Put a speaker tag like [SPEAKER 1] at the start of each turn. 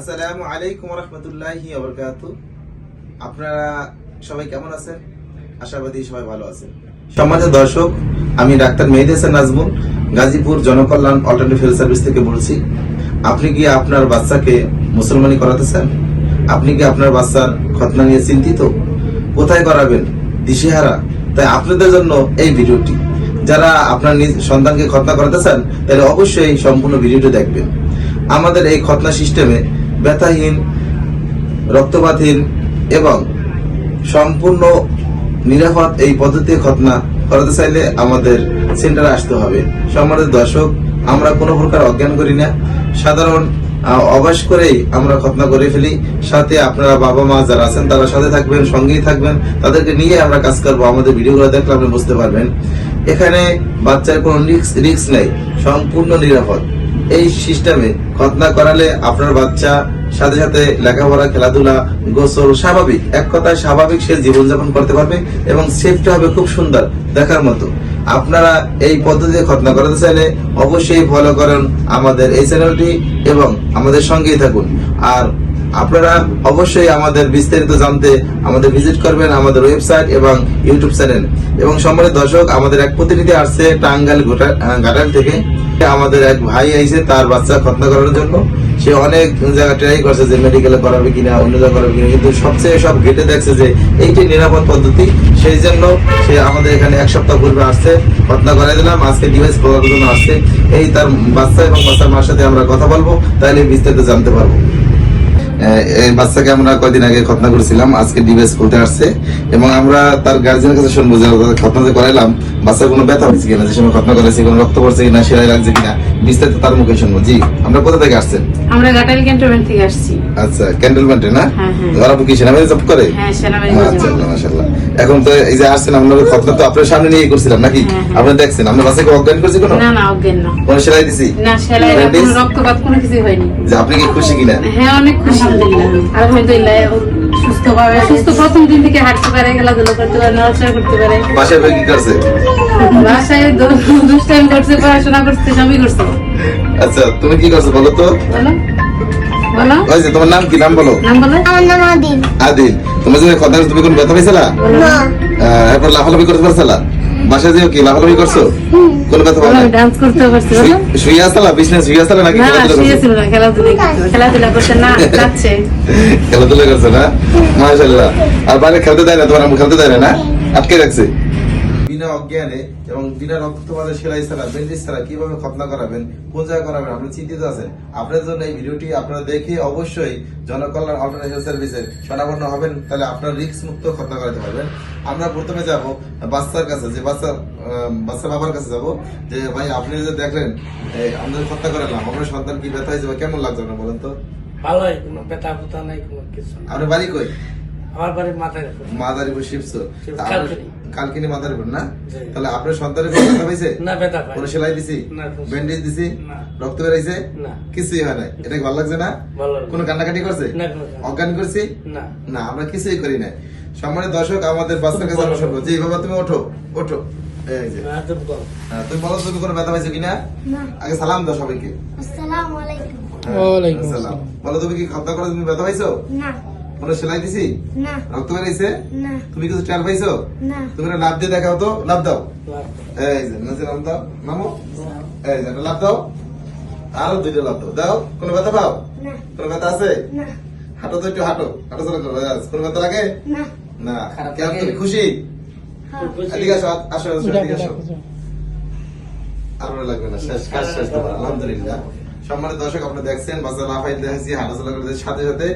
[SPEAKER 1] আসসালামু আলাইকুম রহমতুল্লাহি আপনারা সবাই কেমন আছেন? আশাবাদী সবাই ভালো আছেন। সমাজের দর্শক, আমি doctor Mehed Hasan Gazipur Janakalyan alternative health service থেকে বলছি। আপনি কি আপনার বাচ্চাকে মুসলমানি করাতে চান? আপনি কি আপনার বাচ্চার খতনা নিয়ে চিন্তিত? কোথায় করাবেন দিশেহারা? তাই আপনাদের জন্য এই ভিডিওটি। যারা আপনার সন্তানকে খতনা করাতে চান, তাহলে অবশ্যই সম্পূর্ণ ভিডিওটি দেখবেন। আমাদের এই খতনা সিস্টেমে ব্যথাহীন, রক্তপাতহীন এবং সম্পূর্ণ নিরাপদ এই পদ্ধতি খতনা করাতে চাইলে আমাদের সেন্টারে আসতে হবে। সম্মানিত দর্শক, আমরা কোনো প্রকার অজ্ঞান করি না। সাধারণ অভ্যাস করেই আমরা খতনা করে ফেলি। সাথে আপনারা বাবা মা যারা আছেন, তারা সাথে থাকবেন, সঙ্গেই থাকবেন। তাদেরকে নিয়ে আমরা কাজ করব। আমাদের ভিডিওগুলো দেখলে আপনি বুঝতে পারবেন। এখানে বাচ্চার কোনো রিক্স রিক্স নেই। সম্পূর্ণ নিরাপদ। এই সিস্টেমে খতনা করালে আপনার বাচ্চা সাথে সাথে লেখাপড়া, খেলাধুলা, গোসল স্বাভাবিক। এক কথায় স্বাভাবিক সে জীবনযাপন করতে পারবে এবং সেফটা হবে খুব সুন্দর দেখার মতো। আপনারা এই পদ্ধতিতে খতনা করাতে চাইলে অবশ্যই ফলো করেন আমাদের এই চ্যানেলটি এবং আমাদের সঙ্গেই থাকুন। আর আপনারা অবশ্যই আমাদের বিস্তারিত জানতে আমাদের ভিজিট করবেন আমাদের ওয়েবসাইট এবং ইউটিউব চ্যানেল এবং সম্মানিত দর্শক, আমাদের এক প্রতিনিধি আসছে টাঙ্গাল ঘাটাল থেকে। আমাদের এক ভাই আইছে, তার বাচ্চা খতনা করার জন্য। সে অনেক জায়গা ট্রাই করছে যে মেডিকেলে করাবে কিনা, অন্য করাবে কিনা, কিন্তু সবচেয়ে সব ঘেটে দেখছে যে এইটি নিরাপদ পদ্ধতি। সেই জন্য সে আমাদের এখানে এক সপ্তাহ পূর্বে আসছে দিলাম, আজকে ডিভাইস জন্য আসছে। এই তার বাচ্চা এবং বাচ্চার মার সাথে আমরা কথা বলব, তাহলে বিস্তারিত জানতে পারব। এই বাচ্চাকে আমরা কয়দিন আগে খতনা করেছিলাম, আজকে ডিভাইস খুলতে আসছে। এবং আমরা তার গার্জিয়ানের কাছে শুনব যে খতনা যে করাইলাম বাচ্চার কোনো ব্যথা হয়েছে কিনা যে সময় খতনা করেছি কোনো রক্ত পড়ছে কিনা সেলাই লাগছে কিনা বিস্তারিত তার মুখে শুনব। জি আমরা কোথা থেকে আসছেন?
[SPEAKER 2] আমরা ঘাটাল ক্যান্টনমেন্ট থেকে আসছি।
[SPEAKER 1] আচ্ছা ক্যান্ডেলমেন্টে না?
[SPEAKER 2] হ্যাঁ, হ্যাঁ।
[SPEAKER 1] ওরা কি সেনাবাহিনী জব করে?
[SPEAKER 2] হ্যাঁ
[SPEAKER 1] আচ্ছা মাশাআল্লাহ। এখন তো এই যে আসছেন আমরা খতনা তো আপনার সামনে নিয়ে করছিলাম নাকি?
[SPEAKER 2] হ্যাঁ, হ্যাঁ।
[SPEAKER 1] আপনি দেখছেন আমরা বাচ্চাকে অজ্ঞান করছি কোনো?
[SPEAKER 2] না না অজ্ঞান না।
[SPEAKER 1] কোনো সেলাই দিছি?
[SPEAKER 2] না সেলাই কোনো রক্তপাত কোনো কিছু হয়নি।
[SPEAKER 1] যে আপনি কি খুশি কিনা?
[SPEAKER 2] হ্যাঁ অনেক খুশি আলহামদুলিল্লাহ। সুস্থ সুস্থ প্রথম দিন থেকে হাঁটতে পারে খেলাধুলা করতে পারে নড়াচড়া করতে পারে।
[SPEAKER 1] বাসায় কি করছে?
[SPEAKER 2] বাসায় দুষ্টাইম করছে পড়াশোনা করছে সবই করছে।
[SPEAKER 1] আচ্ছা তুমি কি করছ বলো তো?
[SPEAKER 2] বলো। বলো।
[SPEAKER 1] ওই যে তোমার নাম কি? নাম বলো।
[SPEAKER 2] নাম বলো।
[SPEAKER 3] আমার নাম আদিল।
[SPEAKER 1] আদিল। তুমি যে কথা তুমি কোন ব্যথা পাইছিলা?
[SPEAKER 3] না।
[SPEAKER 1] আহ, এরপর লাফালাফি করতে পারছিলা? বাসায় যেও কি লাফালাফি করছ? না
[SPEAKER 2] ডান্স করতে পারছে
[SPEAKER 1] শুয়ে আসলা বিজনেস শুয়ে আসলা নাকি খেলাধুলা করছ?
[SPEAKER 2] না খেলাধুলা করছে না যাচ্ছে।
[SPEAKER 1] খেলাধুলা করছ না? মাশাআল্লাহ। আর বাইরে খেলতে দেয় না তোমার আম্মু খেলতে দেয় না না? আটকে রাখছে। বিনা অজ্ঞানে এবং বিনা রক্তপাতের সেলাই ছাড়া ব্যান্ডেজ ছাড়া কীভাবে খতনা করাবেন কোন জায়গায় করাবেন আপনি চিন্তিত আছেন? আপনাদের জন্য এই ভিডিওটি আপনারা দেখে অবশ্যই জনকল্যাণ অল্টারনেটিভ সার্ভিসে স্বনাপন্ন হবেন। তাহলে আপনার রিস্ক মুক্ত খতনা করাতে পারবেন। আমরা প্রথমে যাব বাচ্চার কাছে যে বাচ্চা বাচ্চা বাবার কাছে যাব। যে ভাই আপনি যে দেখলেন আমাদের খতনা করালাম আপনার সন্তান কি ব্যথা হয়েছে বা কেমন লাগছে আপনার বলেন তো?
[SPEAKER 4] ভালোই কোনো ব্যথা ফুতা নাই কোনো কিছু।
[SPEAKER 1] আপনার বাড়ি কই?
[SPEAKER 4] আমার বাড়ির মাথায়
[SPEAKER 1] মাদারীপুর শিবসো
[SPEAKER 4] শিব-
[SPEAKER 1] তা আপনার-
[SPEAKER 4] কালকিনি।
[SPEAKER 1] কালকিনি মাদারীপুর না? তাহলে আপনার সন্তানের কোনো ব্যথা হয়েছে?
[SPEAKER 4] না ব্যথা পাই
[SPEAKER 1] কোনো সেলাই দিছি?
[SPEAKER 4] না,
[SPEAKER 1] ব্যান্ডেজ দিছি? রক্ত বেরাইছে?
[SPEAKER 4] না।
[SPEAKER 1] কিছুই হয় নাই। এটা ভালো লাগছে না? কোনো কান্নাকাটি করছে?
[SPEAKER 4] না,
[SPEAKER 1] অজ্ঞান করছি?
[SPEAKER 4] না।
[SPEAKER 1] না আমরা কিছুই করি নাই। সম্মানিত দর্শক আমাদের বাচ্চার কাছে আমরা শুনব জি বাবা তুমি ওঠো। ওঠো।
[SPEAKER 4] না, চুপ করো।
[SPEAKER 1] হ্যাঁ, তুমি বলো তুমি কোনো ব্যথা পাইছো কিনা? আগে সালাম দাও সবাইকে।
[SPEAKER 3] আসসালামু আলাইকুম।
[SPEAKER 1] হ্যাঁ,
[SPEAKER 4] ওয়ালাইকুম
[SPEAKER 1] আসসালাম। বলো তুমি কি খাদ্য করে তুমি ব্যথা পাইছো?
[SPEAKER 3] না।
[SPEAKER 1] কোনো সেলাই দিছি
[SPEAKER 3] না।
[SPEAKER 1] রক্ত বেরাইছে?
[SPEAKER 3] না।
[SPEAKER 1] তুমি কিছু চাল পাইছো?
[SPEAKER 3] না।
[SPEAKER 1] তুমি লাভ দিয়ে দেখাও তো লাভ দাও। এই যে নাচে নাম দাও। নামো এই যে লাভ দাও। আরও দুইটা লাভ দাও। দাও কোনো ব্যথা পাও?
[SPEAKER 3] না।
[SPEAKER 1] কোনো ব্যথা আছে?
[SPEAKER 3] না।
[SPEAKER 1] হাঁটো তো একটু হাঁটো। হাঁটো চলা করো। কোনো ব্যথা লাগে?
[SPEAKER 3] না।
[SPEAKER 1] না। কেন তুমি? খুশি?
[SPEAKER 3] হ্যাঁ।
[SPEAKER 1] এদিকে আসো আসো আসো এদিকে আসো। আর লাগবে না শেষ কাজ শেষ তোমার আলহামদুলিল্লাহ। সম্মানিত দর্শক আপনারা দেখছেন বাচ্চা লাফাই দেখেছি হাঁটাচলা করে সাথে সাথে